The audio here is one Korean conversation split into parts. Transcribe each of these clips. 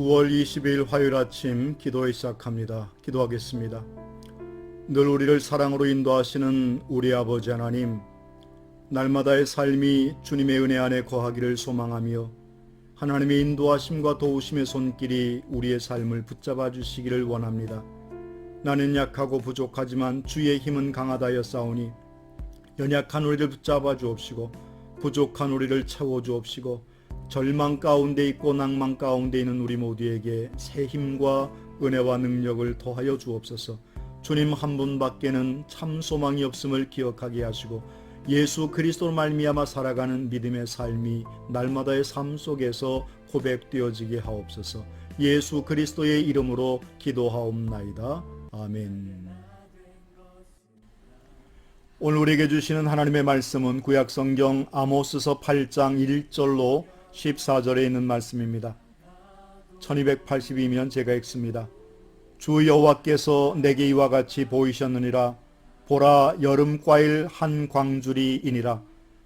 9월 20일 화요일 아침 기도에 시작합니다. 기도하겠습니다. 늘 우리를 사랑으로 인도하시는 우리 아버지 하나님, 날마다의 삶이 주님의 은혜 안에 거하기를 소망하며 하나님의 인도하심과 도우심의 손길이 우리의 삶을 붙잡아 주시기를 원합니다. 나는 약하고 부족하지만 주의 힘은 강하다여 싸우니 연약한 우리를 붙잡아 주옵시고 부족한 우리를 채워 주옵시고 절망 가운데 있고 낭만 가운데 있는 우리 모두에게 새 힘과 은혜와 능력을 더하여 주옵소서. 주님 한 분밖에는 참 소망이 없음을 기억하게 하시고 예수 그리스도로 말미암아 살아가는 믿음의 삶이 날마다의 삶 속에서 고백되어지게 하옵소서. 예수 그리스도의 이름으로 기도하옵나이다. 아멘. 오늘 우리에게 주시는 하나님의 말씀은 구약 성경 아모스서 8장 1절로 14절에 있는 말씀입니다. 1282면 제가 읽습니다. 주 여호와께서 내게 이와 같이 보이셨느니라 보라 여름 과일 한 광주리이니라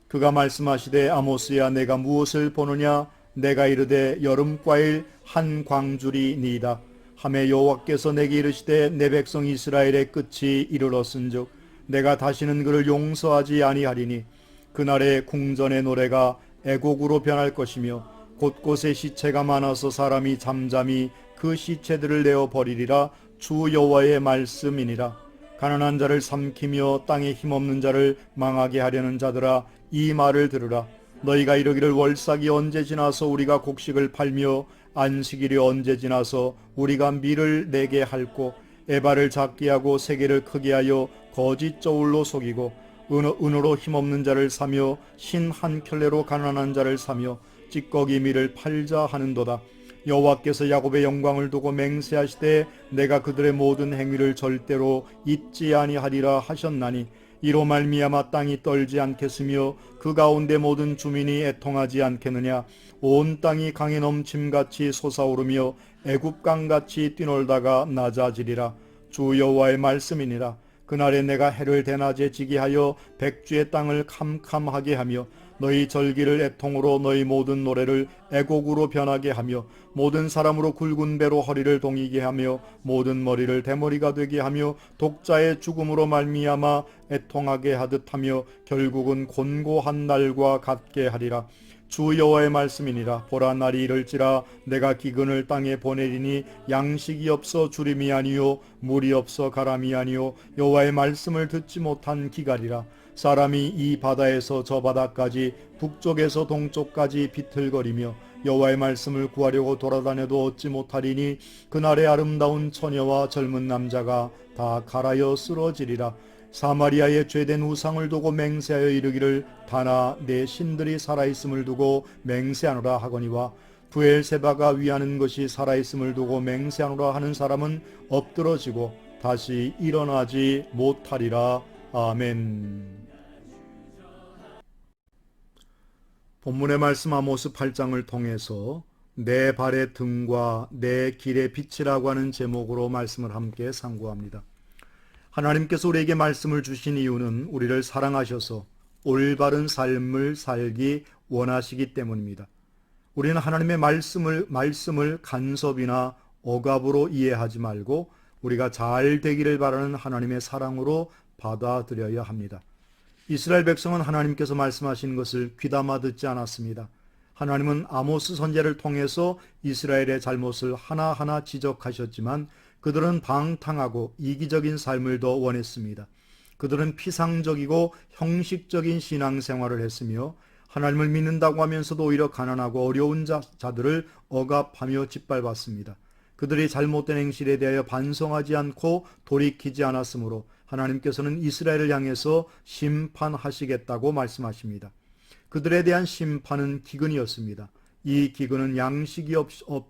그가 말씀하시되 아모스야 내가 무엇을 보느냐 내가 이르되 여름 과일 한 광주리니이다 하매 여호와께서 내게 이르시되 내 백성 이스라엘의 끝이 이르렀은즉 내가 다시는 그를 용서하지 아니하리니 그날의 궁전의 노래가 애곡으로 변할 것이며 곳곳에 시체가 많아서 사람이 잠잠히 그 시체들을 내어 버리리라 주 여호와의 말씀이니라. 가난한 자를 삼키며 땅에 힘없는 자를 망하게 하려는 자들아 이 말을 들으라. 너희가 이르기를 월삭이 언제 지나서 우리가 곡식을 팔며 안식일이 언제 지나서 우리가 밀을 내게 할고 에바를 작게 하고 세계를 크게 하여 거짓 저울로 속이고 은, 은으로 힘없는 자를 사며 신 한 켤레로 가난한 자를 사며 찌꺼기 밀을 팔자 하는도다. 여호와께서 야곱의 영광을 두고 맹세하시되 내가 그들의 모든 행위를 절대로 잊지 아니하리라 하셨나니 이로 말미암아 땅이 떨지 않겠으며 그 가운데 모든 주민이 애통하지 않겠느냐? 온 땅이 강에 넘침같이 솟아오르며 애굽강같이 뛰놀다가 낮아지리라. 주 여호와의 말씀이니라 그날에 내가 해를 대낮에 지게 하여 백주의 땅을 캄캄하게 하며 너희 절기를 애통으로 너희 모든 노래를 애곡으로 변하게 하며 모든 사람으로 굵은 배로 허리를 동이게 하며 모든 머리를 대머리가 되게 하며 독자의 죽음으로 말미암아 애통하게 하듯 하며 결국은 곤고한 날과 같게 하리라 주 여호와의 말씀이니라. 보라 날이 이를지라. 내가 기근을 땅에 보내리니 양식이 없어 주림이 아니요 물이 없어 가람이 아니요 여호와의 말씀을 듣지 못한 기갈이라. 사람이 이 바다에서 저 바다까지 북쪽에서 동쪽까지 비틀거리며 여호와의 말씀을 구하려고 돌아다녀도 얻지 못하리니 그날의 아름다운 처녀와 젊은 남자가 다 갈아여 쓰러지리라 사마리아의 죄된 우상을 두고 맹세하여 이르기를 다나 내 신들이 살아있음을 두고 맹세하노라 하거니와 부엘세바가 위하는 것이 살아있음을 두고 맹세하노라 하는 사람은 엎드러지고 다시 일어나지 못하리라 아멘. 본문의 말씀 아모스 8장을 통해서 내 발의 등과 내 길의 빛이라고 하는 제목으로 말씀을 함께 상고합니다. 하나님께서 우리에게 말씀을 주신 이유는 우리를 사랑하셔서 올바른 삶을 살기 원하시기 때문입니다. 우리는 하나님의 말씀을 말씀을 간섭이나 억압으로 이해하지 말고 우리가 잘 되기를 바라는 하나님의 사랑으로 받아들여야 합니다. 이스라엘 백성은 하나님께서 말씀하신 것을 귀담아 듣지 않았습니다. 하나님은 아모스 선제를 통해서 이스라엘의 잘못을 하나하나 지적하셨지만 그들은 방탕하고 이기적인 삶을 더 원했습니다. 그들은 피상적이고 형식적인 신앙생활을 했으며 하나님을 믿는다고 하면서도 오히려 가난하고 어려운 자, 자들을 억압하며 짓밟았습니다. 그들이 잘못된 행실에 대하여 반성하지 않고 돌이키지 않았으므로 하나님께서는 이스라엘을 향해서 심판하시겠다고 말씀하십니다. 그들에 대한 심판은 기근이었습니다. 이 기근은 양식이 없, 어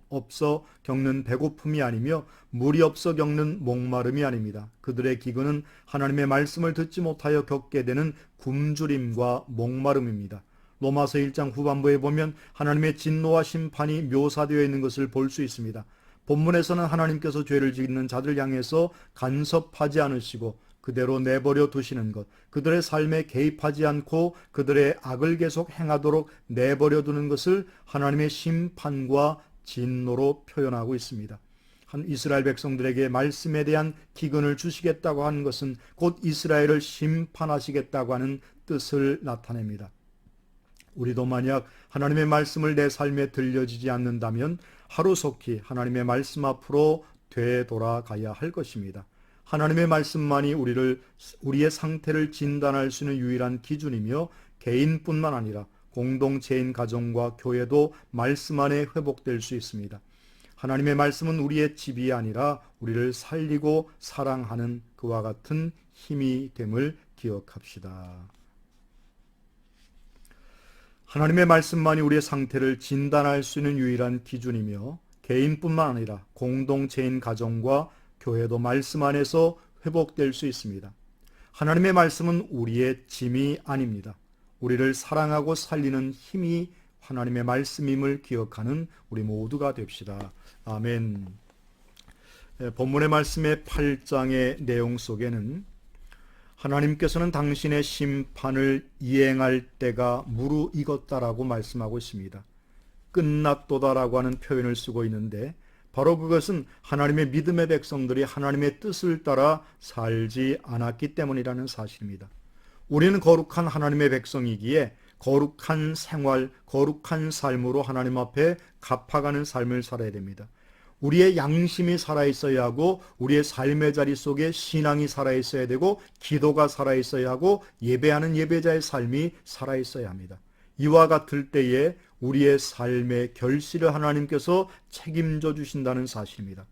겪는 배고픔이 아니며 물이 없어 겪는 목마름이 아닙니다. 그들의 기근은 하나님의 말씀을 듣지 못하여 겪게 되는 굶주림과 목마름입니다. 로마서 1장 후반부에 보면 하나님의 진노와 심판이 묘사되어 있는 것을 볼 수 있습니다. 본문에서는 하나님께서 죄를 짓는 자들 향해서 간섭하지 않으시고 그대로 내버려 두시는 것, 그들의 삶에 개입하지 않고 그들의 악을 계속 행하도록 내버려 두는 것을 하나님의 심판과 진노로 표현하고 있습니다. 한 이스라엘 백성들에게 말씀에 대한 기근을 주시겠다고 하는 것은 곧 이스라엘을 심판하시겠다고 하는 뜻을 나타냅니다. 우리도 만약 하나님의 말씀을 내 삶에 들려지지 않는다면 하루속히 하나님의 말씀 앞으로 되돌아가야 할 것입니다. 하나님의 말씀만이 우리를 우리의 상태를 진단할 수 있는 유일한 기준이며 개인뿐만 아니라 공동체인 가정과 교회도 말씀 안에 회복될 수 있습니다. 하나님의 말씀은 우리의 집이 아니라 우리를 살리고 사랑하는 그와 같은 힘이 됨을 기억합시다. 하나님의 말씀만이 우리의 상태를 진단할 수 있는 유일한 기준이며 개인뿐만 아니라 공동체인 가정과 교회도 말씀 안에서 회복될 수 있습니다. 하나님의 말씀은 우리의 짐이 아닙니다. 우리를 사랑하고 살리는 힘이 하나님의 말씀임을 기억하는 우리 모두가 됩시다. 아멘. 예, 본문의 말씀의 8장의 내용 속에는 하나님께서는 당신의 심판을 이행할 때가 무르익었다라고 말씀하고 있습니다. 끝났도다라고 하는 표현을 쓰고 있는데 바로 그것은 하나님의 믿음의 백성들이 하나님의 뜻을 따라 살지 않았기 때문이라는 사실입니다. 우리는 거룩한 하나님의 백성이기에 거룩한 생활, 거룩한 삶으로 하나님 앞에 갚아가는 삶을 살아야 됩니다. 우리의 양심이 살아있어야 하고 우리의 삶의 자리 속에 신앙이 살아있어야 되고 기도가 살아있어야 하고 예배하는 예배자의 삶이 살아있어야 합니다. 이와 같을 때에 우리의 삶의 결실을 하나님께서 책임져 주신다는 사실입니다.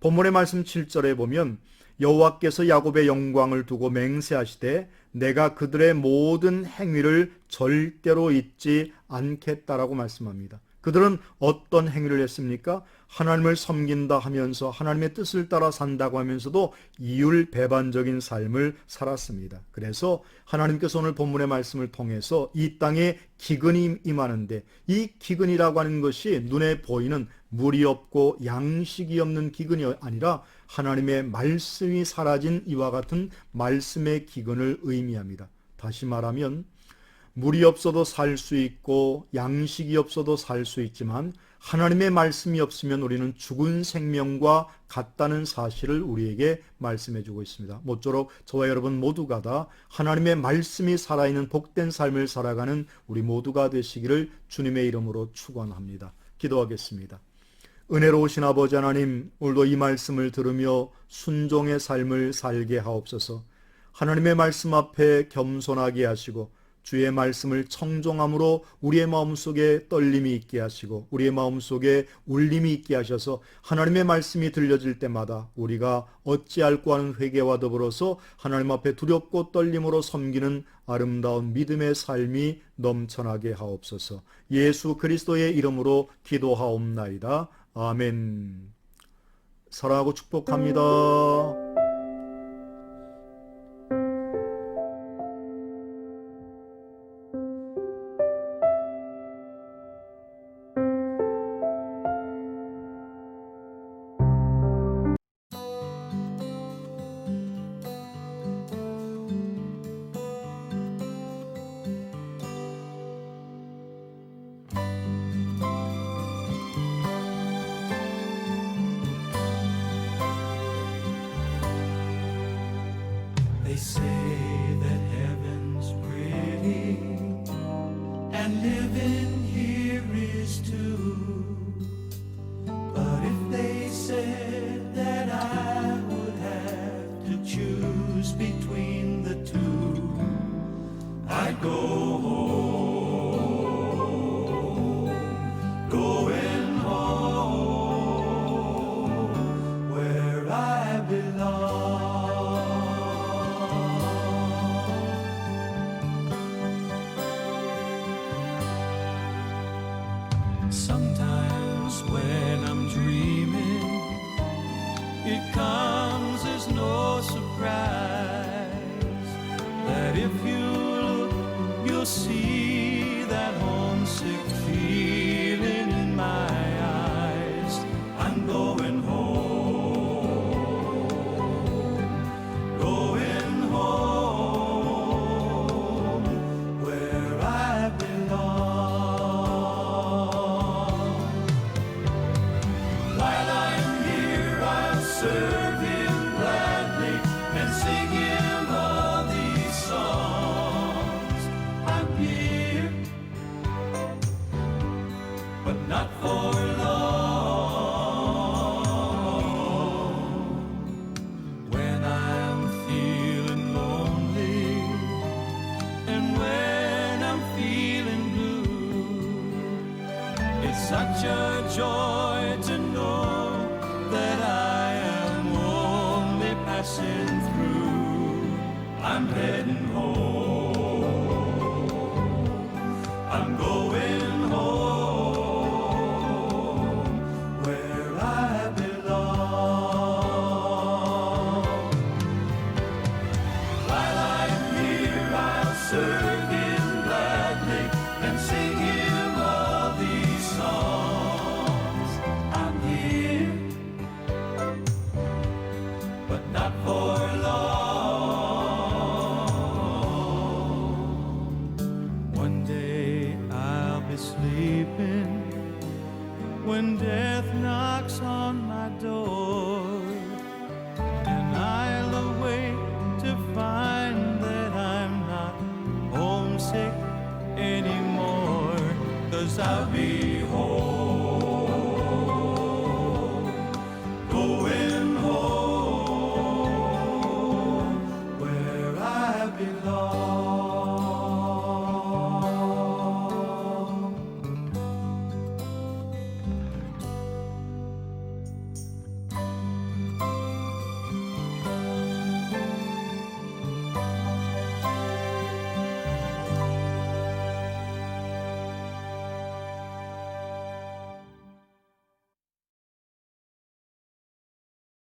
본문의 말씀 7절에 보면 여호와께서 야곱의 영광을 두고 맹세하시되 내가 그들의 모든 행위를 절대로 잊지 않겠다라고 말씀합니다. 그들은 어떤 행위를 했습니까? 하나님을 섬긴다 하면서 하나님의 뜻을 따라 산다고 하면서도 이율 배반적인 삶을 살았습니다. 그래서 하나님께서 오늘 본문의 말씀을 통해서 이 땅에 기근이 임하는데 이 기근이라고 하는 것이 눈에 보이는 물이 없고 양식이 없는 기근이 아니라 하나님의 말씀이 사라진 이와 같은 말씀의 기근을 의미합니다. 다시 말하면 물이 없어도 살 수 있고 양식이 없어도 살 수 있지만 하나님의 말씀이 없으면 우리는 죽은 생명과 같다는 사실을 우리에게 말씀해 주고 있습니다. 모쪼록 저와 여러분 모두가 다 하나님의 말씀이 살아있는 복된 삶을 살아가는 우리 모두가 되시기를 주님의 이름으로 축원합니다. 기도하겠습니다. 은혜로우신 아버지 하나님, 오늘도 이 말씀을 들으며 순종의 삶을 살게 하옵소서. 하나님의 말씀 앞에 겸손하게 하시고 주의 말씀을 청종함으로 우리의 마음속에 떨림이 있게 하시고 우리의 마음속에 울림이 있게 하셔서 하나님의 말씀이 들려질 때마다 우리가 어찌할고 하는 회개와 더불어서 하나님 앞에 두렵고 떨림으로 섬기는 아름다운 믿음의 삶이 넘쳐나게 하옵소서. 예수 그리스도의 이름으로 기도하옵나이다. 아멘. 사랑하고 축복합니다. Sometimes when I'm dreaming, it comes as no surprise that if you look, you'll see that homesick feeling in my eyes. I'm going passing through. I'm heading home.